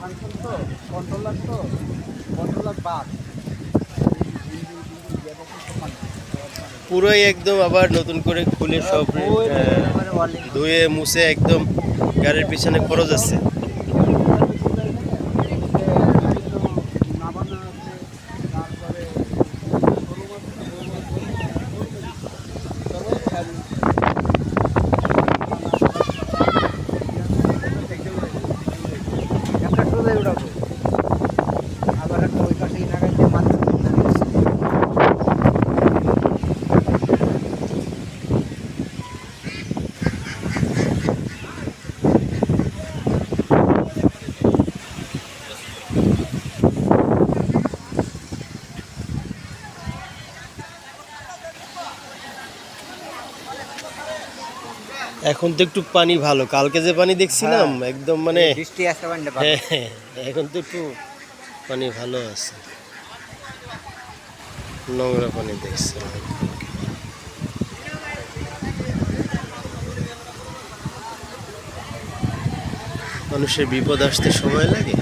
Function তো controller তো controller বাদ। পুরোই একদম আবার নতুন করে খুলে সব ধুয়ে মুছে একদম গাড়ির পিছনে খরচ আছে নামানো আছে তারপরে শোরুম আছে না, শোরুম আছে। চলো, খেয়ালি। একটা সোজাই উঠাবো আবার একটা ওই পাশে লাগাইতে মাথা এখন তো একটু পানি ভালো। কালকে যে পানি দেখছিলাম একদম মানে বৃষ্টি আসতে পারেন হ্যাঁ, হ্যাঁ, এখন তো একটু পানি ভালো আছে। নোংরা পানি দেখছিলাম। মানুষের বিপদ আসতে সময় লাগে?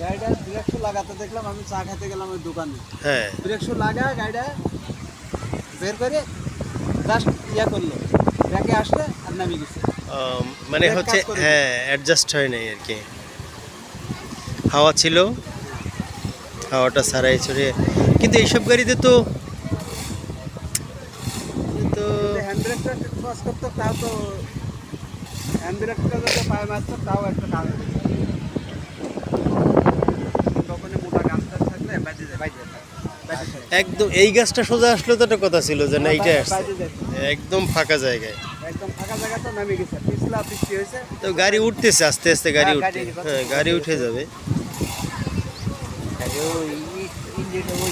গাড়িটা ব্রেকশো লাগাতে দেখলাম আমি চা খেতে গেলাম ওই দোকানে। হ্যাঁ। ব্রেকশো লাগা গাড়িটা বের করে জাস্ট ইয়া করল। ব্যাকে আসলে আর নামিয়ে গেছে মানে হচ্ছে হ্যাঁ অ্যাডজাস্ট হয় নাই আর কি। হাওয়া ছিল। হাওয়াটা সারাই ছড়িয়ে। কিন্তু এইসব গাড়িতে তো করতো তাও তো যদি পায়ে মারতো তাও একটা কাজ একদম এই গাছটা সোজা আসলে তো একটা কথা ছিল যে না এইটা আসছে। একদম ফাঁকা জায়গায় একদম ফাঁকা জায়গা তো নামে গেছে পিছলা বৃষ্টি হয়েছে তো গাড়ি উঠতেছে আস্তে আস্তে গাড়ি হ্যাঁ, উঠতে গাড়ি- হ্যাঁ গাড়ি উঠে যাবে ওই ইঞ্জিনটা ওই